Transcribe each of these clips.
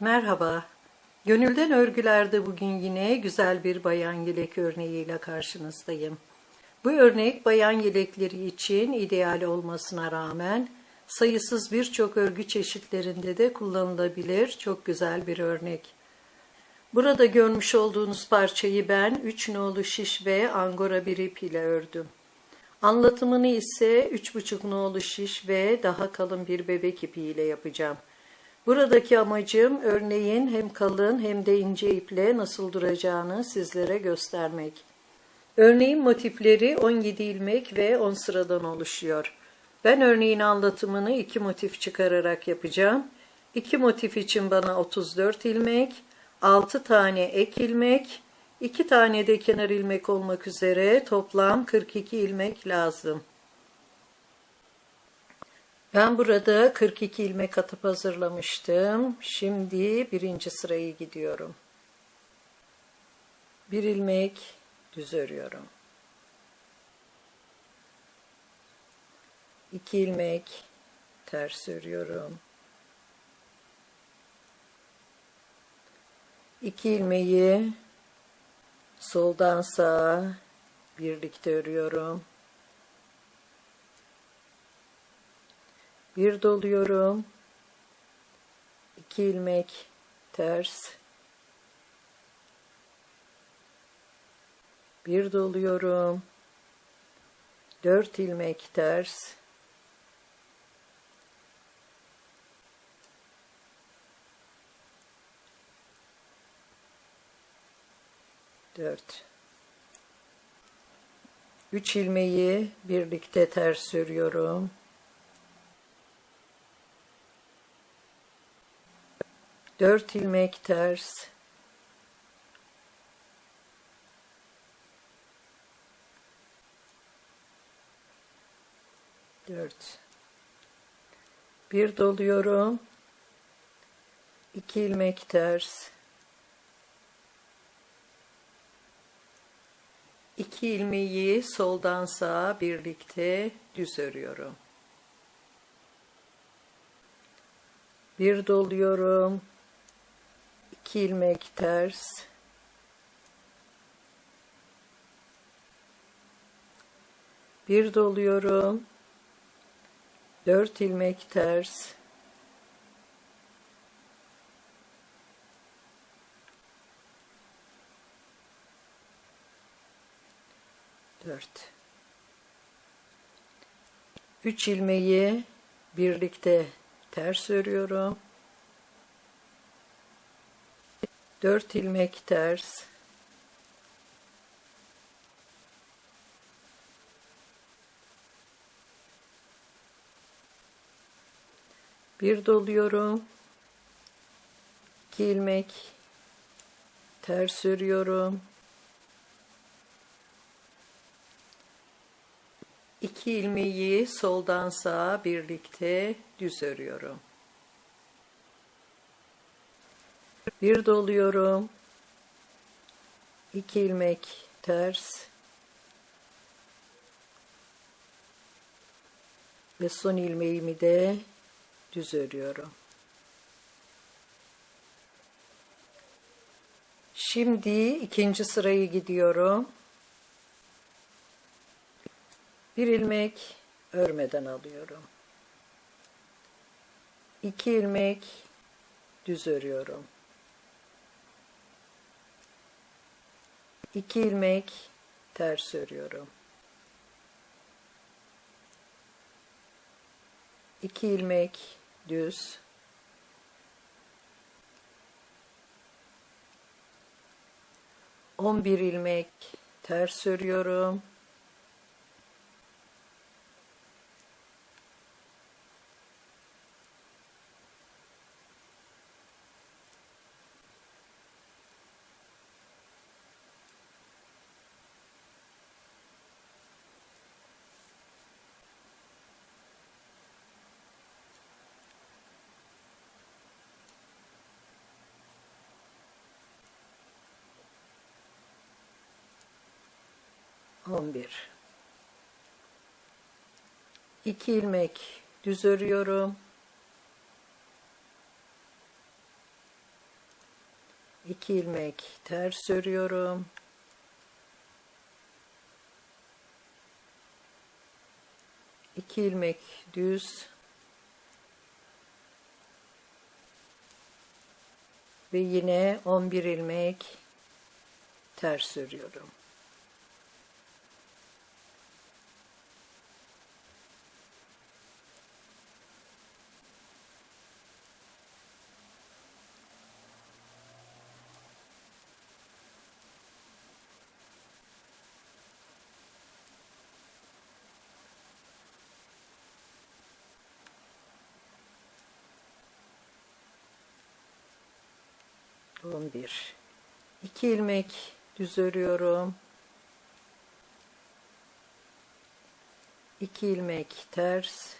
Merhaba. Gönülden örgülerde bugün yine güzel bir bayan yelek örneğiyle karşınızdayım. Bu örnek bayan yelekleri için ideal olmasına rağmen sayısız birçok örgü çeşitlerinde de kullanılabilir çok güzel bir örnek. Burada görmüş olduğunuz parçayı ben 3 nolu şiş ve angora bir ip ile ördüm. Anlatımını ise 3,5 nolu şiş ve daha kalın bir bebek ipi ile yapacağım. Buradaki amacım örneğin hem kalın hem de ince iple nasıl duracağını sizlere göstermek. Örneğin motifleri 17 ilmek ve 10 sıradan oluşuyor. Ben örneğin anlatımını iki motif çıkararak yapacağım. İki motif için bana 34 ilmek, 6 tane ek ilmek, 2 tane de kenar ilmek olmak üzere toplam 42 ilmek lazım. Ben burada 42 ilmek atıp hazırlamıştım. Şimdi birinci sırayı gidiyorum. Bir ilmek düz örüyorum. İki ilmek ters örüyorum. İki ilmeği soldan sağa birlikte örüyorum. bir doluyorum. 2 ilmek ters. Bir doluyorum. 4 ilmek ters. Dört. Üç ilmeği birlikte ters sürüyorum. 4 ilmek ters. Dört. Bir doluyorum. İki ilmek ters. İki ilmeği soldan sağa birlikte düz örüyorum. Bir doluyorum. 2 ilmek ters. Bir doluyorum. Dört ilmek ters. Dört. Üç ilmeği birlikte ters örüyorum 4 ilmek ters. Bir doluyorum. 2 ilmek ters örüyorum 2 ilmeği soldan sağa birlikte düz örüyorum bir doluyorum. İki ilmek ters. Ve son ilmeğimi de düz örüyorum. Şimdi ikinci sırayı gidiyorum. Bir ilmek örmeden alıyorum. İki ilmek düz örüyorum 2 ilmek ters örüyorum. 2 ilmek düz. On bir ilmek ters örüyorum. 11 2 ilmek düz örüyorum 2 ilmek ters örüyorum. İki ilmek düz ve yine 11 ilmek ters örüyorum. On bir. İki ilmek düz örüyorum. İki ilmek ters.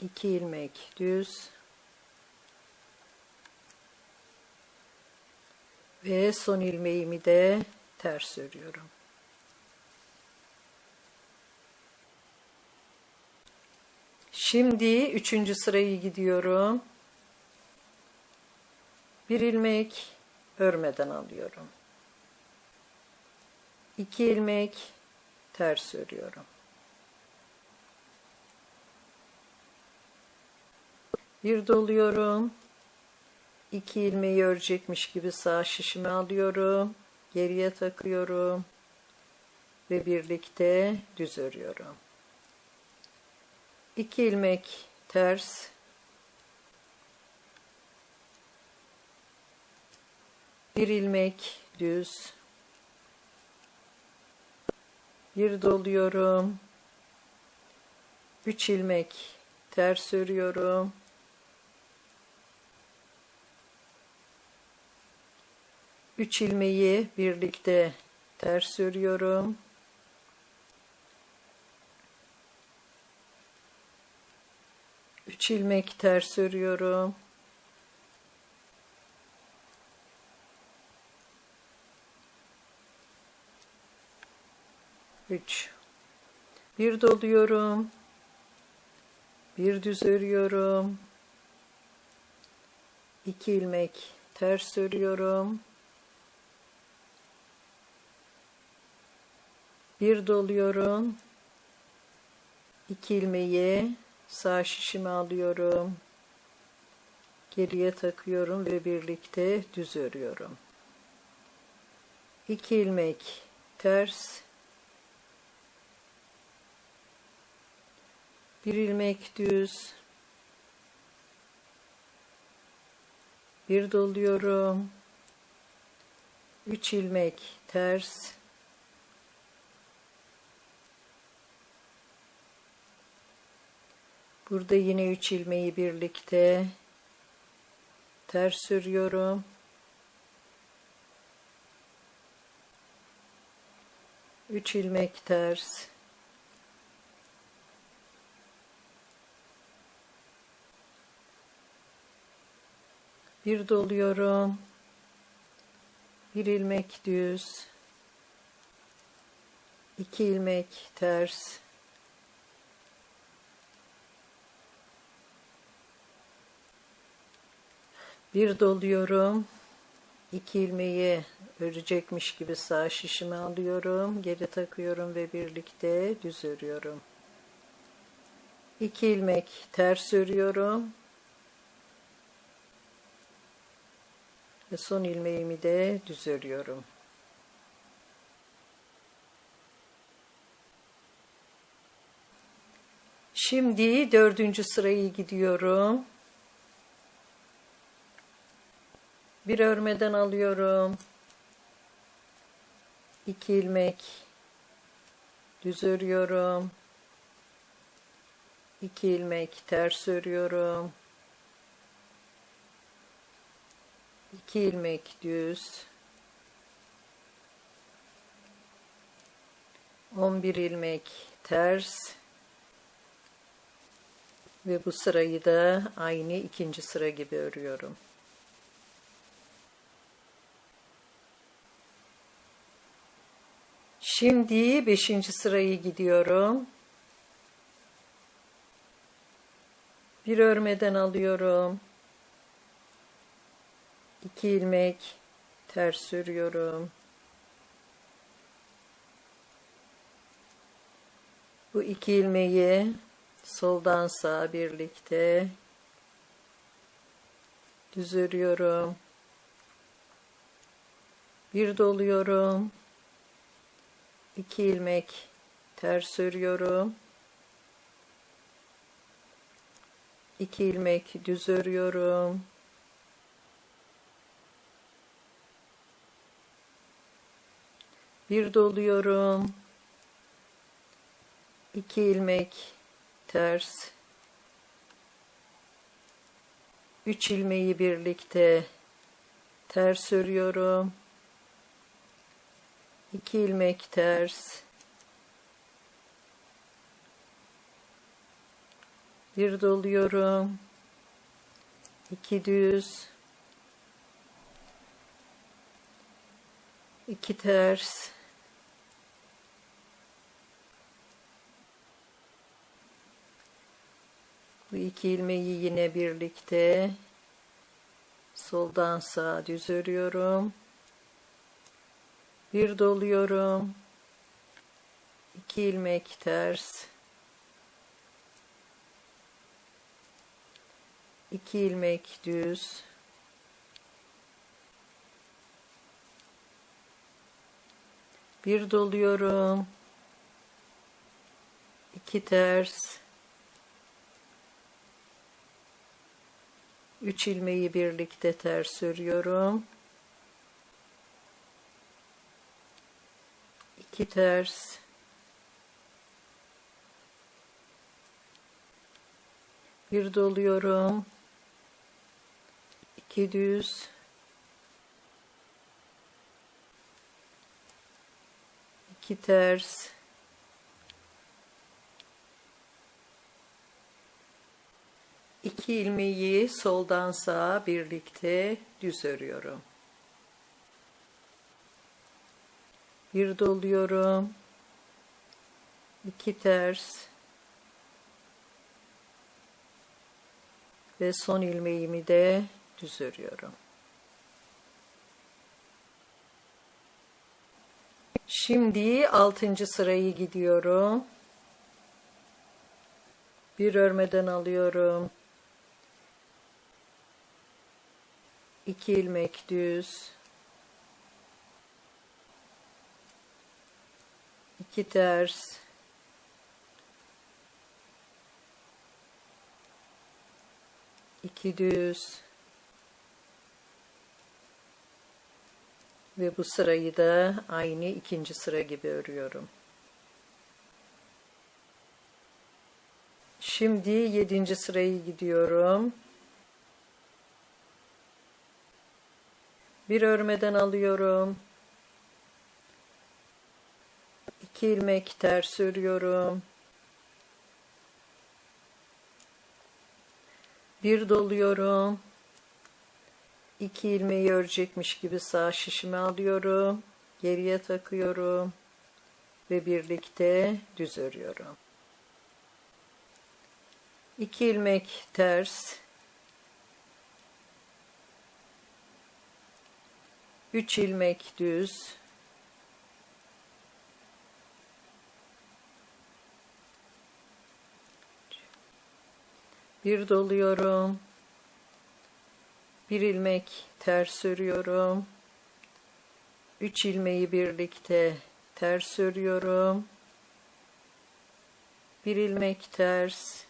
İki ilmek düz. Ve son ilmeğimi de ters örüyorum. Şimdi üçüncü sırayı gidiyorum. Bir ilmek örmeden alıyorum. İki ilmek ters örüyorum. Bir doluyorum. İki ilmeği örecekmiş gibi sağ şişimi alıyorum. Geriye takıyorum. Ve birlikte düz örüyorum. 2 ilmek ters. Bir ilmek düz. Bir doluyorum. 3 ilmek ters örüyorum. Üç ilmeği birlikte ters örüyorum. 3 ilmek ters örüyorum. Üç. Bir doluyorum. Bir düz örüyorum. İki ilmek ters örüyorum. Bir doluyorum. İki ilmeği Sağ şişimi alıyorum. Geriye takıyorum ve birlikte düz örüyorum. 2 ilmek ters. Bir ilmek düz. Bir doluyorum. 3 ilmek ters. Burada yine 3 ilmeği birlikte ters örüyorum. Üç ilmek ters. Bir doluyorum. Bir ilmek düz. iki ilmek ters. Bir doluyorum. İki ilmeği örecekmiş gibi sağ şişimi alıyorum. Geri takıyorum ve birlikte düz örüyorum. İki ilmek ters örüyorum. Ve son ilmeğimi de düz örüyorum. Şimdi dördüncü sırayı gidiyorum. Bir örmeden alıyorum. iki ilmek düz örüyorum. iki ilmek ters örüyorum. iki ilmek düz. 11 ilmek ters ve bu sırayı da aynı ikinci sıra gibi örüyorum. Şimdi beşinci sırayı gidiyorum. Bir örmeden alıyorum. İki ilmek ters örüyorum. Bu iki ilmeği soldan sağa birlikte düz örüyorum. Bir doluyorum. İki ilmek ters örüyorum. İki ilmek düz örüyorum. Bir doluyorum. İki ilmek ters. Üç ilmeği birlikte ters örüyorum. İki ilmek ters. Bir doluyorum. iki düz. iki ters. Bu iki ilmeği yine birlikte soldan sağa düz örüyorum. Bir doluyorum. iki ilmek ters. iki ilmek düz. Bir doluyorum. iki ters. Üç ilmeği birlikte ters örüyorum. İki ters. Bir doluyorum. iki düz. iki ters. İki ilmeği soldan sağa birlikte düz örüyorum. Bir doluyorum. iki ters. Ve son ilmeğimi de düz örüyorum. Şimdi altıncı sırayı gidiyorum. Bir örmeden alıyorum. iki ilmek düz ters iki düz ve bu sırayı da aynı ikinci sıra gibi örüyorum. Şimdi yedinci sırayı gidiyorum. Bir örmeden alıyorum. İki ilmek ters örüyorum. Bir doluyorum. İki ilmeği örecekmiş gibi sağ şişimi alıyorum. Geriye takıyorum. Ve birlikte düz örüyorum. İki ilmek ters. 3 ilmek düz bir doluyorum. Bir ilmek ters örüyorum 3 ilmeği birlikte ters örüyorum bir ilmek ters.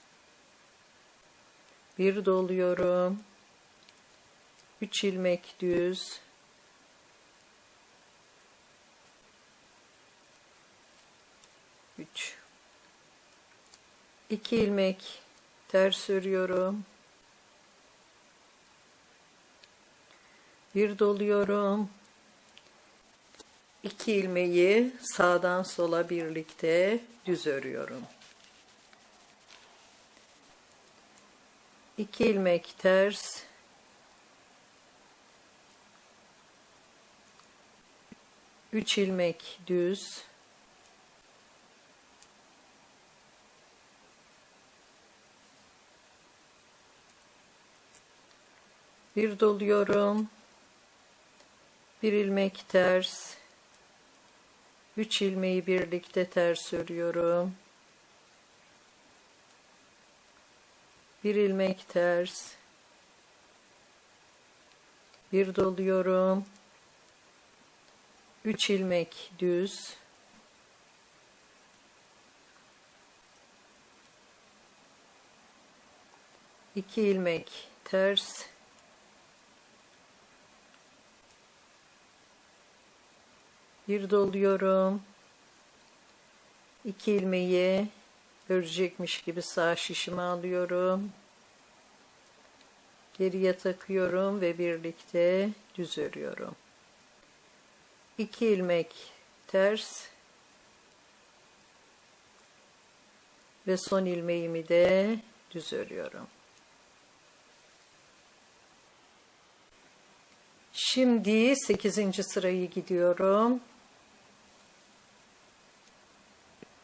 Bir doluyorum. 3 ilmek düz. 3 2 ilmek ters örüyorum bir doluyorum. İki ilmeği sağdan sola birlikte düz örüyorum. 2 ilmek ters. Üç ilmek düz Bir doluyorum. Bir ilmek ters. Üç ilmeği birlikte ters örüyorum. Bir ilmek ters. Bir doluyorum. Üç ilmek düz. iki ilmek ters bir doluyorum iki ilmeği örecekmiş gibi sağ şişime alıyorum geriye takıyorum ve birlikte düz örüyorum iki ilmek ters ve son ilmeğimi de düz örüyorum Şimdi 8. sırayı gidiyorum.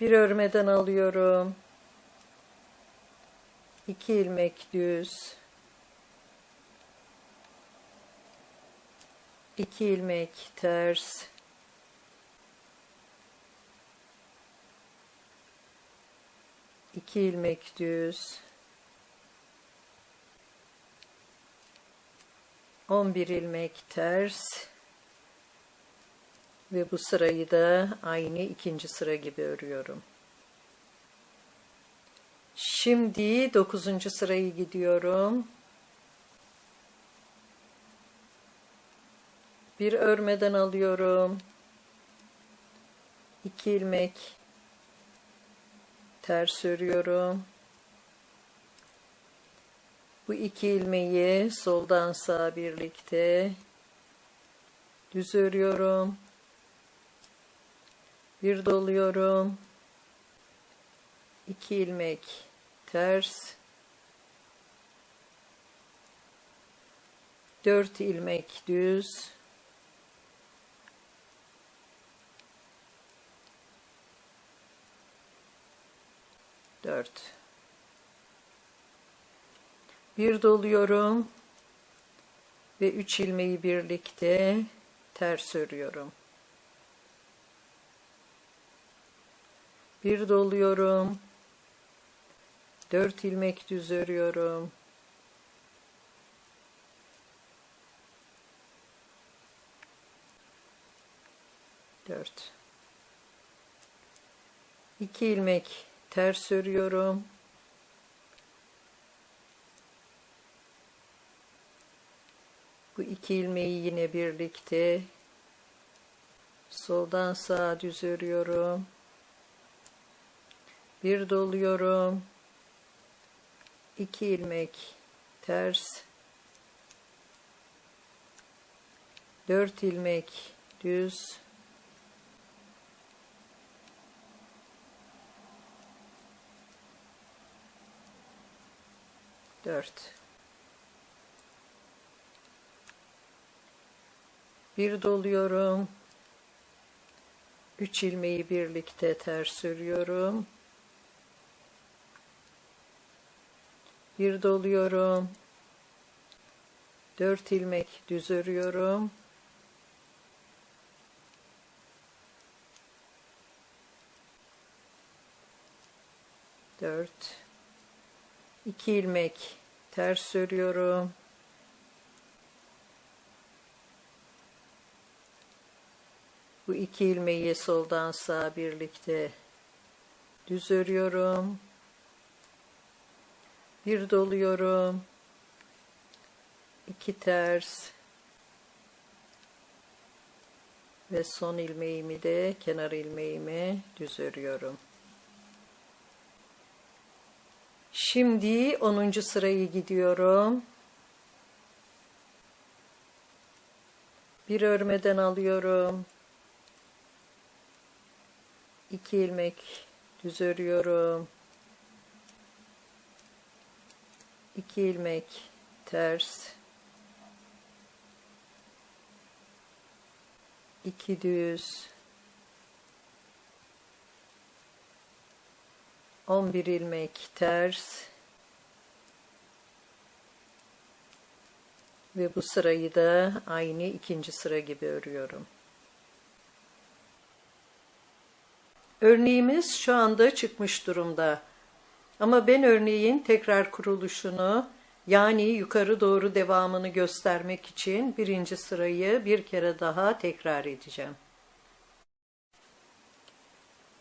Bir örmeden alıyorum. 2 ilmek düz. 2 ilmek ters. iki ilmek düz 11 ilmek ters ve bu sırayı da aynı ikinci sıra gibi örüyorum. Şimdi 9. sırayı gidiyorum. Bir örmeden alıyorum. 2 ilmek ters örüyorum. Bu iki ilmeği soldan sağa birlikte düz örüyorum. Bir doluyorum. iki ilmek ters. Dört ilmek düz. Dört. Bir doluyorum ve üç ilmeği birlikte ters örüyorum. Bir doluyorum. Dört ilmek düz örüyorum. Dört. İki ilmek ters örüyorum. Bu iki ilmeği yine birlikte soldan sağa düz örüyorum. Bir doluyorum. iki ilmek ters. Dört ilmek düz. Dört. bir doluyorum. Üç ilmeği birlikte ters örüyorum. Bir doluyorum. Dört ilmek düz örüyorum. Dört. iki ilmek ters örüyorum. Bu iki ilmeği soldan sağa birlikte düz örüyorum. Bir doluyorum. iki ters. Ve son ilmeğimi de kenar ilmeğimi düz örüyorum. Şimdi 10. sırayı gidiyorum. Bir örmeden alıyorum. 2 ilmek düz örüyorum. 2 ilmek ters. 2 düz. 11 ilmek ters. Ve bu sırayı da aynı ikinci sıra gibi örüyorum. Örneğimiz şu anda çıkmış durumda. Ama ben örneğin tekrar kuruluşunu yani yukarı doğru devamını göstermek için birinci sırayı bir kere daha tekrar edeceğim.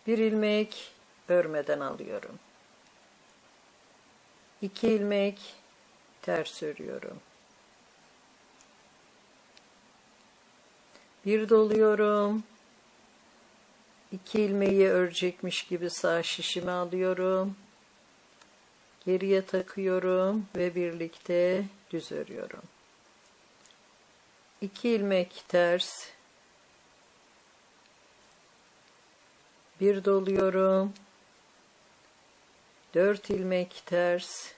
Bir ilmek örmeden alıyorum. İki ilmek ters örüyorum. Bir doluyorum. İki ilmeği örecekmiş gibi sağ şişimi alıyorum. Geriye takıyorum ve birlikte düz örüyorum. İki ilmek ters. Bir doluyorum. Dört ilmek ters.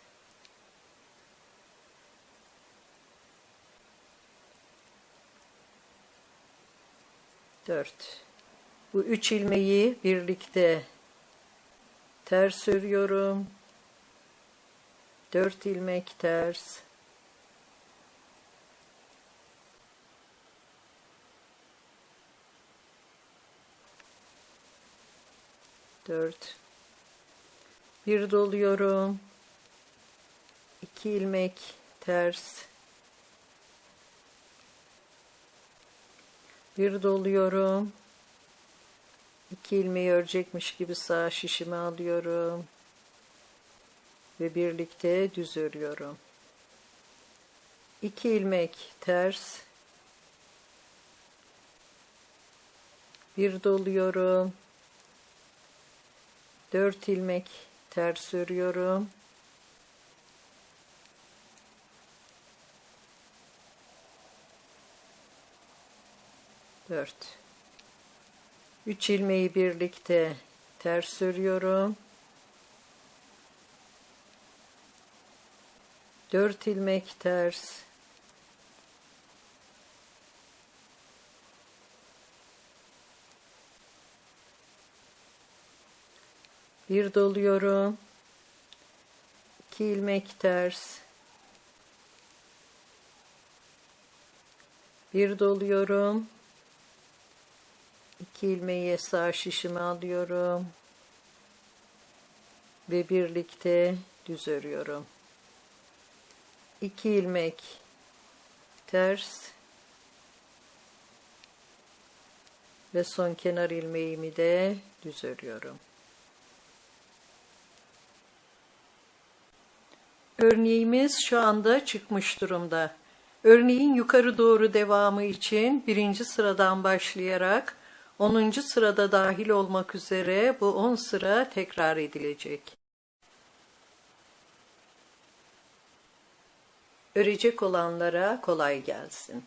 Dört. Bu üç ilmeği birlikte ters örüyorum. Dört ilmek ters. Dört. Bir doluyorum. İki ilmek ters. Bir doluyorum. İki ilmeği örecekmiş gibi sağ şişimi alıyorum. Ve birlikte düz örüyorum. İki ilmek ters. Bir doluyorum. Dört ilmek ters örüyorum. Dört. Üç ilmeği birlikte ters örüyorum. Dört ilmek ters. Bir doluyorum. İki ilmek ters. Bir doluyorum. İki ilmeği sağ şişime alıyorum. Ve birlikte düz örüyorum. İki ilmek ters. Ve son kenar ilmeğimi de düz örüyorum. Örneğimiz şu anda çıkmış durumda. Örneğin yukarı doğru devamı için birinci sıradan başlayarak 10. sırada dahil olmak üzere bu 10 sıra tekrar edilecek. Örecek olanlara kolay gelsin.